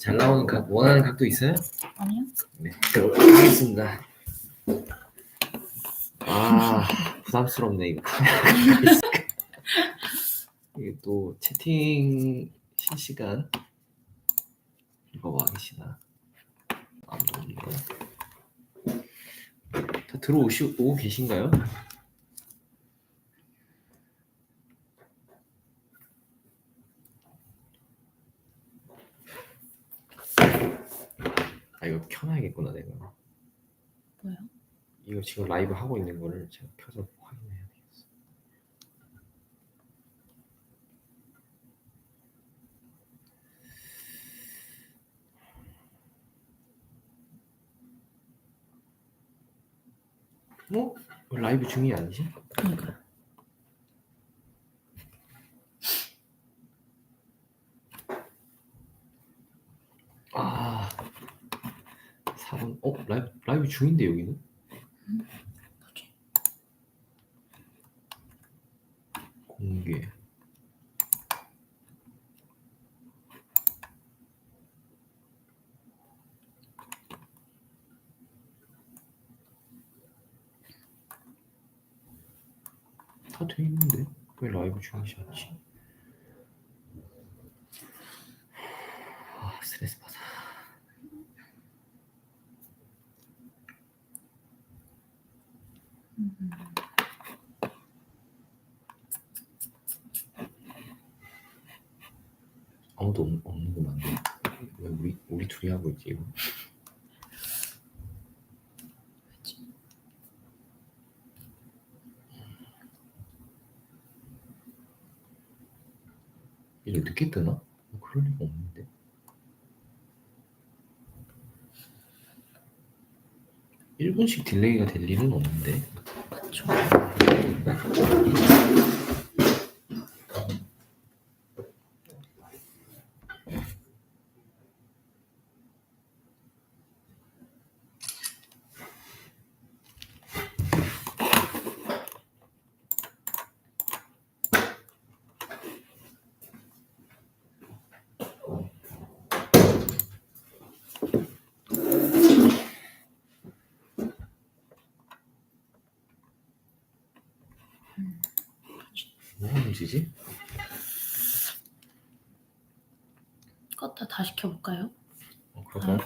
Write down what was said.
잘 나오는 각 원하는 각도 있어요? 아니요? 네, 들어가겠습니다. 아 부담스럽네 이거. 이게 또 채팅 실시간 이거 와 계시나? 안 보이네. 다 들어오시 오고 계신가요? 아 이거 켜놔야겠구나 내가. 뭐요? 이거 지금 라이브 하고 있는 거를 제가 켜서 확인해야 되겠어. 뭐? 라이브 중이 아니지? 그러니까 4번. 어, 라이브 라이브 중인데 여기는? 뭐지? 공개. 다 돼 있는데 왜 라이브 중이지 않지? 아 스트레스 받아. 아무도 없, 없는구만. 왜 우리 우리 둘이 하고 있지 이거? 이게 늦게 뜨나? 뭐 그럴 리가 없는데. 일분씩 딜레이가 될 일은 없는데. 그쵸. 뭐 하는 짓이지? 껐다 다시 켜볼까요? 어, 그럴까요?